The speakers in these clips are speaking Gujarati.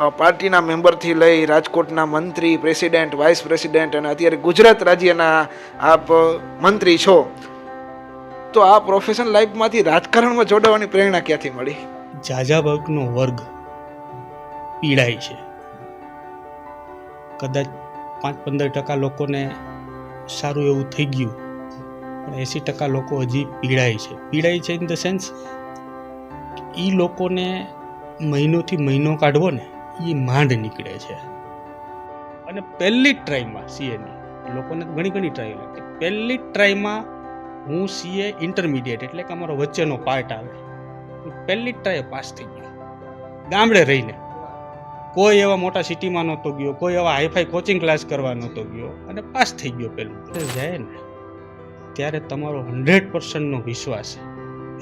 પાર્ટીના મેમ્બરથી લઈ રાજકોટના મંત્રી, પ્રેસિડેન્ટ, વાઇસ પ્રેસિડેન્ટ અને અત્યારે ગુજરાત રાજ્યના આપ મંત્રી છો. તો આ પ્રોફેશનલ લાઈફમાંથી રાજકારણમાં જોડાવાની પ્રેરણા ક્યાંથી મળી? ઝાઝા વર્ગનો વર્ગ પીડાય છે. કદાચ પાંચ પંદર ટકા લોકોને સારું એવું થઈ ગયું, પણ એંસી ટકા લોકો હજી પીડાય છે. પીડાય છે ઇન ધ સેન્સ એ લોકોને મહિનોથી મહિનો કાઢવો ને એ માંડ નીકળે છે. અને પહેલી ટ્રાયમાં સીએની લોકોને ઘણી ઘણી ટ્રાય લાગતી પહેલી ટ્રાયમાં હું સીએ ઇન્ટરમીડિયેટ એટલે કે અમારો વચ્ચેનો પાર્ટ આવે. પહેલી ટ્રાય પાસ થઈ ગયો. ગામડે રહીને. કોઈ એવા મોટા સિટીમાં નહોતો ગયો, કોઈ એવા હાઈફાઈ કોચિંગ ક્લાસ કરવા નહોતો ગયો અને પાસ થઈ ગયો પહેલું. જાય ને, ત્યારે તમારો હંડ્રેડ પર્સન્ટનો વિશ્વાસ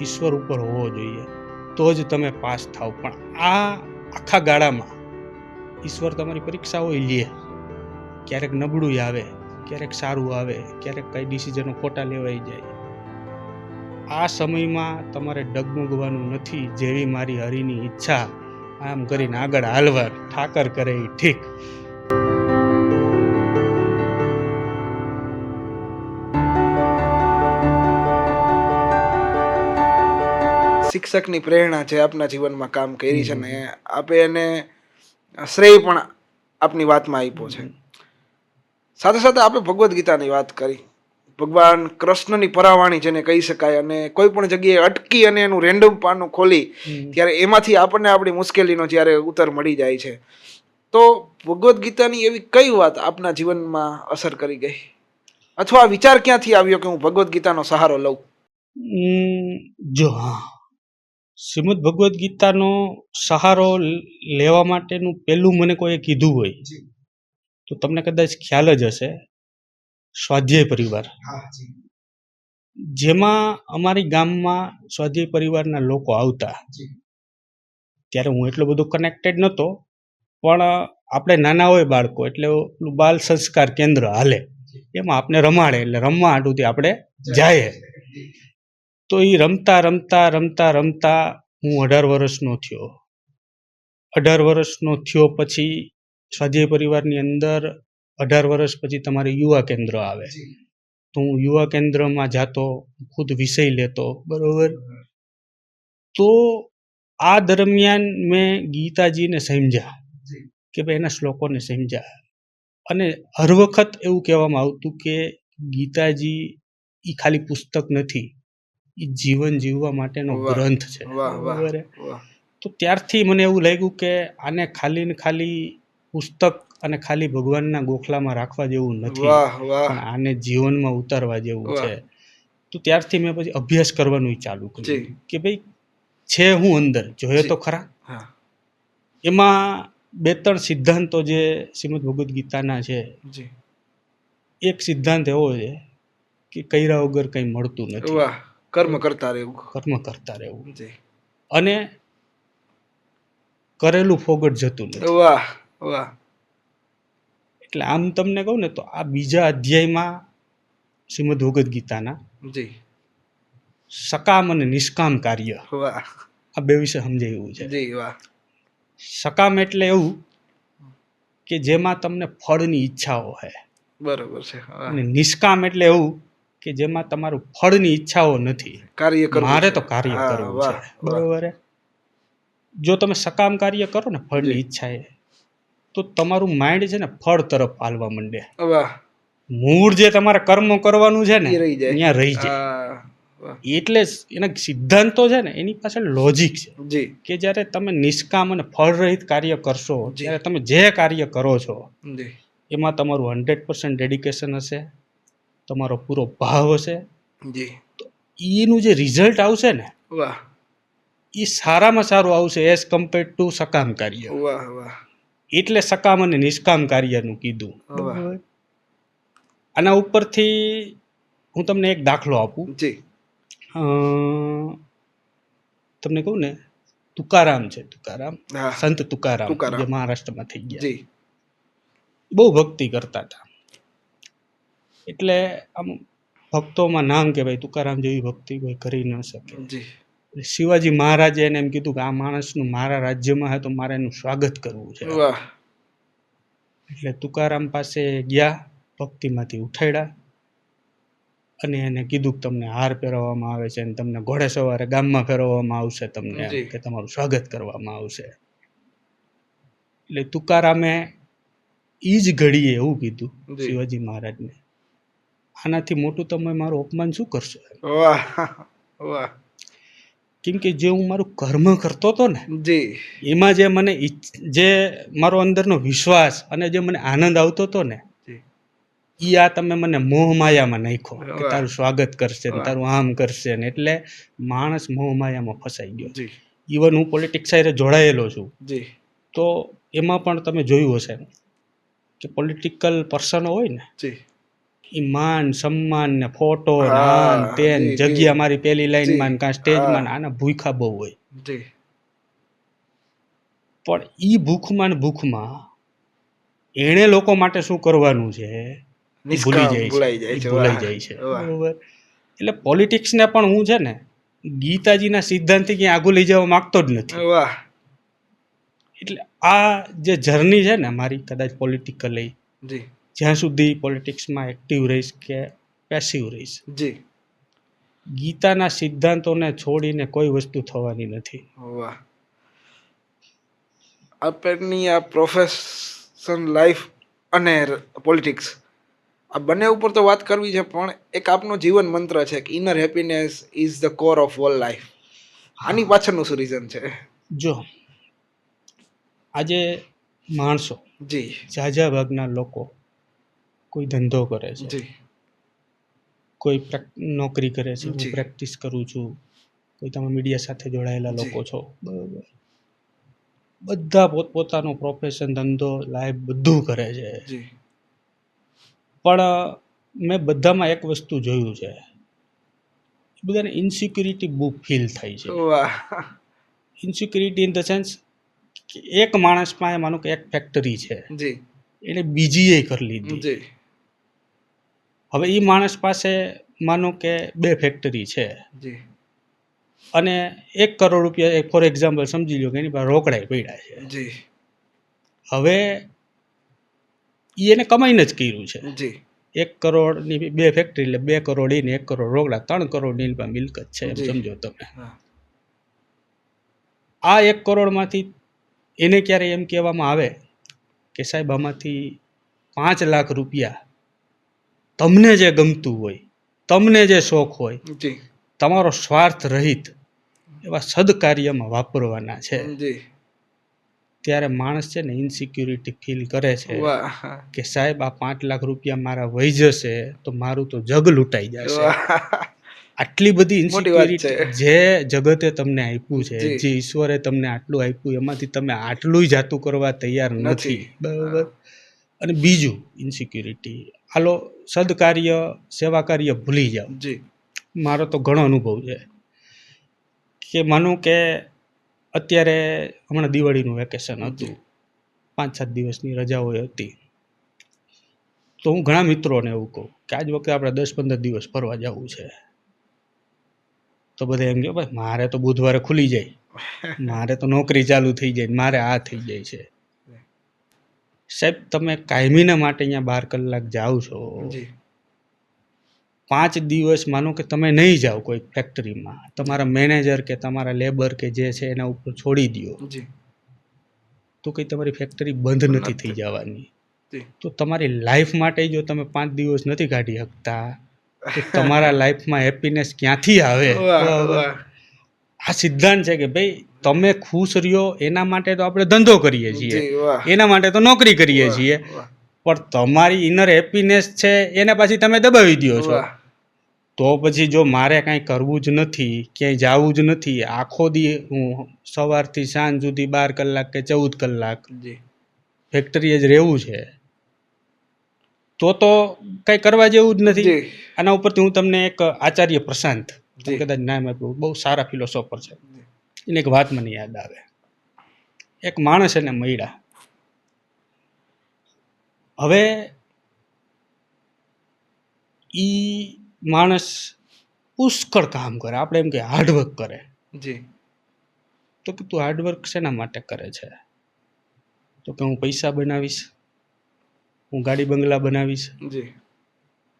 ઈશ્વર ઉપર હોવો જોઈએ. તો જ તમે પાસ થાવ. પણ આ આખા ગાળામાં ઈશ્વર તમારી પરીક્ષાઓ લે. ક્યારેક નબળું આવે ક્યારેક સારું આવે ક્યારેક કઈ ડિસિઝનો ખોટા લેવાઈ જાય. આ સમયમાં તમારે ડગમગવાનું નથી જેવી મારી હરિની ઈચ્છા. આમ કરીને આગળ હાલવા ઠાકર કરે એ ઠીક. શિક્ષકની પ્રેરણા છે આપના જીવનમાં કામ કરી છે ને આપે એને શ્રેય પણ આપની વાતમાં આપ્યો છે. સાથે સાથે આપણે ભગવદ્ ગીતાની વાત કરી. ભગવાન કૃષ્ણની પરાવાણી જેને કહી શકાય અને કોઈ પણ જગ્યાએ અટકી અને એનું રેન્ડમ પાનું ખોલી ત્યારે એમાંથી આપણને આપણી મુશ્કેલીનો જ્યારે ઉત્તર મળી જાય છે. તો ભગવદ્ ગીતાની એવી કઈ વાત આપના જીવનમાં અસર કરી ગઈ? અથવા વિચાર ક્યાંથી આવ્યો કે હું ભગવદ્ ગીતાનો સહારો લઉં? જો હા. શ્રીમદ ભગવદ્ ગીતાનો સહારો લેવા માટેનું પહેલું મને કોઈએ કીધું હોય તો તમને કદાચ ખ્યાલ જ હશે. સ્વાધ્યાય પરિવાર. જેમાં અમારી ગામમાં સ્વાધ્યાય પરિવારના લોકો આવતા. ત્યારે હું એટલો બધો કનેક્ટેડ નહોતો પણ આપણે નાના હોય બાળકો એટલે બાલ સંસ્કાર કેન્દ્ર હાલે. એમાં આપણે રમાડે એટલે રમવા હાટુથી આપણે જાય તો એ રમતા રમતા રમતા રમતા હું અઢાર વર્ષનો થયો. અઢાર વર્ષનો થયો પછી સ્વાધ્યાય પરિવારની અંદર અઢાર વર્ષ પછી તમારે યુવા કેન્દ્ર આવે. તો હું યુવા કેન્દ્રમાં જાતો ખુદ વિષય લેતો બરોબર? તો આ દરમિયાન મેં ગીતાજીને સમજ્યા કે ભાઈ એના શ્લોકોને સમજ્યા. અને હર વખત એવું કહેવામાં આવતું કે ગીતાજી એ ખાલી પુસ્તક નથી જીવન જીવવા માટેનો ગ્રંથ છે. બરોબર? તો ત્યારથી મને એવું લાગ્યું કે આને ખાલી ને ખાલી પુસ્તક અને ખાલી ભગવાનના ગોખલામાં રાખવા જેવું નથી. પણ આને જીવનમાં ઉતારવા જેવું છે. તો ત્યારથી મેં પછી અભ્યાસ કરવાનું ચાલુ કર્યું. કે ભાઈ છે હું અંદર જોઈએ તો ખરા? એમાં બે ત્રણ સિદ્ધાંતો જે શ્રીમદ ભગવદ્ ગીતાના છે એક સિદ્ધાંત એવો છે કે કર્યા વગર કંઈ મળતું નથી. કર્મ કરતા રહેવું. કર્મ કરતા રહેવું. અને કરેલું ફોગટ જતું નથી. વાહ વાહ. એટલે આમ તમને કહું ને તો આ બીજા અધ્યાયમાં શ્રીમદ ભગવદ્ ગીતાના જી. સકામ અને નિષ્કામ કાર્ય. વાહ. આ બે વિશે સમજાયું છે. જી વાહ. સકામ એટલે એવું કે જેમાં તમને ફળની ઈચ્છાઓ હોય બરોબર છે અને નિષ્કામ એટલે એવું કે જેમાં તમારું ફળની ઈચ્છાઓ નથી. કાર્ય કરવું મારે તો કાર્ય કરવું છે. બરોબર જો તમે સકામ કાર્ય કરો ને ફળની ઈચ્છા ઈચ્છાએ તો તમારું માઇન્ડ છે ને ફળ તરફ હાલવા માંડે. મૂળ જે તમારે કર્મ કરવાનું છે ને એ રહી જાય. ત્યાં રહી જાય. એટલે એના સિદ્ધાંતો છે ને એની પાછળ લોજિક છે. કે જ્યારે તમે નિષ્કામ અને ફળરહિત કાર્ય કરશો જ્યારે તમે જે કાર્ય કરો છો એમાં તમારું હંડ્રેડ પર્સન્ટ ડેડિકેશન હશે. તમારો પૂરો ભાવ હશે. જી. એનું જે રિઝલ્ટ આવશે ને વાહ. એ સારામાં સારું આવશે એઝ કમ્પેર ટુ સકામ કાર્ય. વાહ વાહ. એટલે સકામ અને નિષ્કામ કાર્યનું કીધું. આના ઉપરથી હું તમને એક દાખલો આપું. જી. તમને કહું ને તુકારામ છે તુકારામ. સંત તુકારામ. જે મહારાષ્ટ્રમાં થઈ ગયા. બહુ ભક્તિ કરતા હતા. એટલે આમ ભક્તોમાં નામ કે ભાઈ તુકારામ જેવી ભક્તિ કોઈ કરી ન શકે. શિવાજી મહારાજે એને એમ કીધું કે આ માણસનું મારા રાજ્યમાં હે તો મારે એનું સ્વાગત કરવું છે. એટલે તુકારામ પાસે ગયા ભક્તિમાંથી ઉઠાડ્યા અને એને કીધું કે તમને હાર પહેરવામાં આવે છે અને તમને ઘોડે સવારે ગામમાં ફેરવવામાં આવશે તમને કે તમારું સ્વાગત કરવામાં આવશે. એટલે તુકારામે ઈ જ ઘડીએ એવું કીધું. શિવાજી મહારાજને. આનાથી મોટું તમે મારું અપમાન શું કરશો? વાહ વાહ. કેમ કે જે હું મારું કર્મ કરતો હતો ને જી. એમાં જે મને જે મારો અંદરનો વિશ્વાસ અને જે મને આનંદ આવતો હતો ને એ ઈ આ તમે મને મોહ માયામાં નાખ્યો કે તારું સ્વાગત કરશે ને તારું આમ કરશે ને એટલે માણસ મોહ માયામાં ફસાઈ ગયો. ઇવન હું પોલિટિક્સ સાથે જોડાયેલો છું. તો એમાં પણ તમે જોયું હશે કે પોલિટિકલ પર્સનો હોય ને માન સન્માન ને ફોટો ને તેન. જગ્યા મારી પેલી લાઈનમાં કાં સ્ટેજમાં માં. આના ભૂખા બહુ હોય. પણ ઈ ભૂખમાં ને ભૂખમાં એણે લોકો માટે શું કરવાનું છે? ભૂલી જાય ભૂલાઈ છે જાય છે. ભૂલાઈ વાહ. જાય છે. બરોબર. એટલે પોલિટિક્સને પણ હું છે ને ગીતાજીના સિદ્ધાંતથી ક્યાંય આગું લઈ જવા માંગતો જ નથી. એટલે આ જે જર્ની છે ને મારી કદાચ પોલિટિકલી જી. જ્યાં સુધી પોલિટિક્સમાં એક્ટિવ રહીશ કે પેસિવ રહીશ. જી. ગીતાના સિદ્ધાંતોને છોડીને કોઈ વસ્તુ થવાની નથી. વાહ. આપની આ પ્રોફેશન લાઈફ અને પોલિટિક્સ આ બંને ઉપર તો વાત કરવી છે પણ એક આપનો જીવન મંત્ર છે કે inner happiness is the core of all life આની પાછળનું શું રીઝન છે? જો આજે માણસો જી. ઝાઝા ભાગના લોકો કોઈ ધંધો કરે છે. કોઈ નોકરી કરે છે. હું પ્રેક્ટિસ કરું છું. કોઈ તમે મીડિયા સાથે જોડાયેલા લોકો છો. બરોબર. બધા પોતપોતાનું પ્રોફેશન ધંધો લાઈફ બધું કરે છે. પણ મેં બધામાં એક વસ્તુ જોયું છે. બધાને ઇન્સિક્યુરિટી બુક ફીલ થાય છે. ઇન્સિક્યુરિટી ઇન ધ સેન્સ એક માણસમાં માનો કે એક ફેક્ટરી છે. એને બીજીએ કરી લીધી. હવે એ માણસ પાસે માનો કે બે ફેક્ટરી છે. અને એક કરોડ રૂપિયા ફોર એક્ઝામ્પલ સમજી લો કે એની પાસે રોકડાય પડ્યા છે. હવે એને કમાઈને જ કર્યું છે. એક કરોડની બે ફેક્ટરી એટલે બે કરોડ એને એક કરોડ રોકડા ત્રણ કરોડની એની પાસે મિલકત છે એમ સમજો તમે. આ એક કરોડમાંથી એને ક્યારે એમ કહેવામાં આવે કે સાહેબ આમાંથી પાંચ લાખ રૂપિયા તમને જે ગમતું હોય તમને જે શોખ હોય તમારો સ્વાર્થ રહિત એવા સદકાર્યમાં વાપરવાના છે. ત્યારે માણસ છે ને ઇન્સિક્યુરિટી ફીલ કરે છે કે સાહેબ આ પાંચ લાખ રૂપિયા મારા વહી જશે તો મારું તો જગ લૂંટાઈ જશે. આટલી બધી ઇન્સિક્યુરિટી જે જગતે તમને આપ્યું છે જે. ઈશ્વરે તમને આટલું આપ્યું એમાંથી તમે આટલું જાતું કરવા તૈયાર નથી. નથી. બરાબર. અને બીજું ઇન્સિક્યુરિટી હાલો સદકાર્ય સેવા કાર્ય ભૂલી જાઓ. જી. મારો તો ઘણો અનુભવ છે કે માનું કે અત્યારે હમણાં દિવાળીનું વેકેશન હતું પાંચ સાત દિવસની રજાઓ હતી. તો હું ઘણા મિત્રોને એવું કહું કે આજ વખતે આપણે દસ પંદર દિવસ ફરવા જવું છે. તો બધા એમ કહો ભાઈ મારે તો બુધવારે ખુલી જાય. મારે તો નોકરી ચાલુ થઈ જાય મારે આ થઈ જાય છે. સાહેબ તમે કાયમીના માટે અહીંયા બાર કલાક જાઓ છો. પાંચ દિવસ માનો કે તમે નહીં જાઓ કોઈ ફેક્ટરીમાં. તમારા મેનેજર કે તમારા લેબર કે જે છે એના ઉપર છોડી દો તો કંઈ તમારી ફેક્ટરી બંધ નથી થઈ જવાની. તો તમારી લાઈફ માટે જો તમે પાંચ દિવસ નથી કાઢી શકતા તો તમારા લાઈફમાં હેપીનેસ ક્યાંથી આવે? આ સિદ્ધાંત છે કે ભાઈ તમે ખુશ રહ્યો એના માટે તો આપણે ધંધો કરીએ છીએ. એના માટે તો નોકરી કરીએ છીએ. પણ તમારી ઇનર હેપીનેસ છે એને પાછી તમે દબાવી દો છો. તો પછી જો મારે કાંઈ કરવું જ નથી ક્યાંય જવું જ નથી આખો દી હું સવારથી સાંજ સુધી બાર કલાક કે ચૌદ કલાક ફેક્ટરીએ જ રહેવું છે. તો તો કંઈ કરવા જેવું જ નથી. આના ઉપરથી હું તમને એક આચાર્ય પ્રશાંત. કદાચ નામ આપ્યું બહુ સારા ફિલોસોફર છે. એને એક વાત મને યાદ આવે. એક માણસ એને મળ્યા. હવે એ માણસ પુષ્કળ કામ કરે. આપણે એમ કે હાર્ડવર્ક કરે. જી. તો કે તું હાર્ડવર્ક શેના માટે કરે છે? તો કે હું પૈસા બનાવીશ હું ગાડી બંગલા બનાવીશ. જી.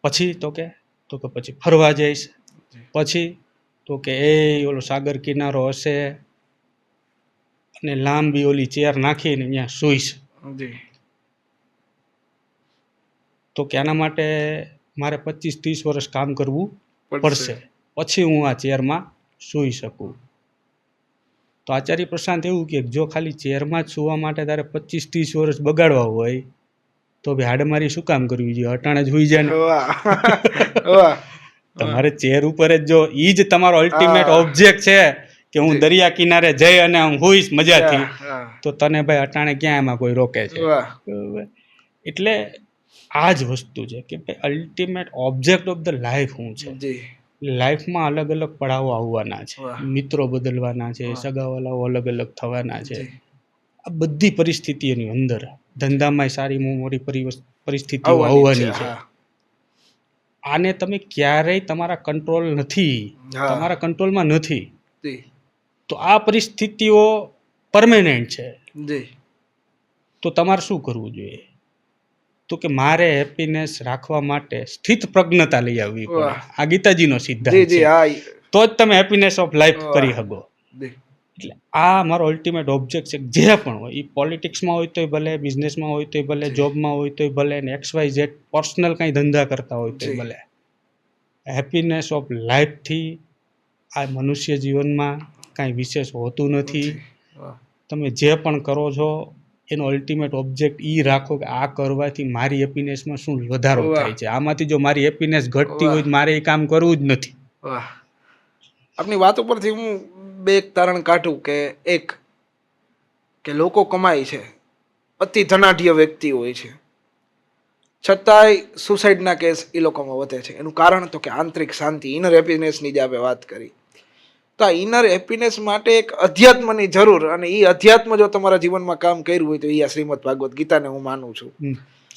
પછી તો કે તો કે પછી ફરવા જઈશ. પછી તો કે એ ઓલો સાગર કિનારો હશે. અને લાંબી ઓલી ચેર નાખીને અહીંયા સુઈશ. તો કે આના માટે મારે પચીસ ત્રીસ વર્ષ કામ કરવું પડશે. પછી હું આ ચેરમાં સૂઈ શકું. તો આચાર્ય પ્રશાંત એવું કે જો ખાલી ચેરમાં જ સૂવા માટે તારે પચીસ ત્રીસ વર્ષ બગાડવા હોય તો ભાઈ હાડમારી શું કામ કરવી જોઈએ? અટાણે જ હોઈ જાય ને. તમારે ચેર ઉપર જ જો ઈ જ તમારો અલ્ટિમેટ ઓબ્જેક્ટ છે કે હું દરિયા કિનારે જઈ અને હું હોઈશ મજાથી. તો તને ભાઈ અટાણે ક્યાં એમાં કોઈ રોકે છે? એટલે આ જ વસ્તુ છે કે ભાઈ ultimate object of the life હું છે? લાઈફમાં અલગ અલગ પડાવો આવવાના છે. મિત્રો બદલવાના છે. સગાવાલાઓ અલગ અલગ થવાના છે. આ બધી પરિસ્થિતિઓની અંદર ધંધામાં સારી મોટી પરિસ્થિતિઓ આવવાની છે આને તમે ક્યારેય તમારા કંટ્રોલ નથી. તમારા કંટ્રોલમાં નથી. તો આ પરિસ્થિતિઓ પરમેનન્ટ છે. તો તમારે શું કરવું જોઈએ? તો કે મારે હેપીનેસ રાખવા માટે સ્થિત પ્રજ્ઞતા લઈ આવવી પડે. આ ગીતાજીનો સિદ્ધાંત છે. તો જ તમે હેપીનેસ ઓફ લાઈફ કરી શકો. એટલે આ મારો અલ્ટિમેટ ઓબ્જેક્ટ છે જે પણ હોય એ પોલિટિક્સમાં હોય તોય ભલે બિઝનેસમાં હોય તોય ભલે જોબમાં હોય તોય ભલે ને એક્સ વાય ઝેડ પર્સનલ કંઈ ધંધા કરતા હોય તોય ભલે. હેપીનેસ ઓફ લાઈફથી આ મનુષ્ય જીવનમાં કાંઈ વિશેષ હોતું નથી. તમે જે પણ કરો છો એનો અલ્ટિમેટ ઓબ્જેક્ટ એ રાખો કે આ કરવાથી મારી હેપીનેસમાં શું વધારો થાય છે. આમાંથી જો મારી હેપીનેસ ઘટતી હોય તો મારે એ કામ કરવું જ નથી. આપની વાત ઉપરથી હું બે એક તારણ કાઢું કે એક કે લોકો કમાય છે. અતિ ધનાઢ્ય વ્યક્તિ હોય છે. છતાંય સુસાઇડના કેસ એ લોકોમાં વધે છે. એનું કારણ તો કે આંતરિક શાંતિ ઇનર હેપીનેસની જે આપણે વાત કરી. તો આ ઇનર હેપીનેસ માટે એક અધ્યાત્મની જરૂર અને એ અધ્યાત્મ જો તમારા જીવનમાં કામ કર્યું હોય તો એ આ શ્રીમદ ભાગવત ગીતાને હું માનું છું.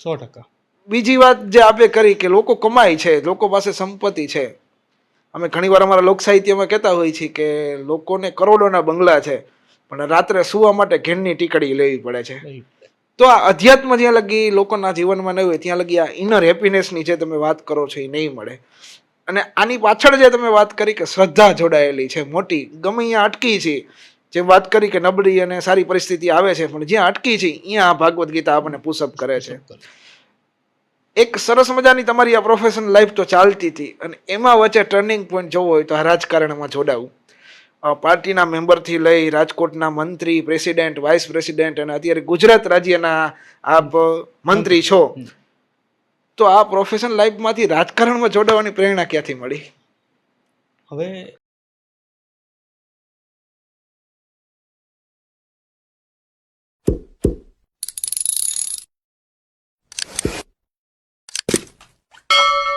સો ટકા. બીજી વાત જે આપે કરી કે લોકો કમાય છે લોકો પાસે સંપત્તિ છે અમે ઘણીવાર અમારા લોક સાહિત્યમાં કહેતા હોઈએ છીએ કે લોકોને કરોડોના બંગલા છે પણ રાત્રે સુવા માટે ઘેરની ટીકડી લેવી પડે છે. તો આ અધ્યાત્મ જ્યાં લગી લોકોના જીવનમાં નહીં હોય ત્યાં લગી આ ઇનર હેપીનેસની જે તમે વાત કરો છો એ નહીં મળે. અને આની પાછળ જે તમે વાત કરી કે શ્રદ્ધા જોડાયેલી છે મોટી ગમે અહીંયા અટકી છે જે વાત કરી કે નબળી અને સારી પરિસ્થિતિ આવે છે પણ જ્યાં અટકી છે અહીંયા આ ભાગવદ્ ગીતા આપણને પુષઅપ કરે છે. એક સરસ મજાની તમારી આ પ્રોફેશનલ લાઈફ તો ચાલતી હતી. અને એમાં વચ્ચે ટર્નિંગ પોઈન્ટ જોવો હોય તો આ રાજકારણમાં જોડાવું. પાર્ટીના મેમ્બરથી લઈ રાજકોટના મંત્રી પ્રેસિડેન્ટ વાઇસ પ્રેસિડેન્ટ અને અત્યારે ગુજરાત રાજ્યના આપ મંત્રી છો. તો આ પ્રોફેશનલ લાઈફમાંથી રાજકારણમાં જોડાવાની પ્રેરણા ક્યાંથી મળી? હવે you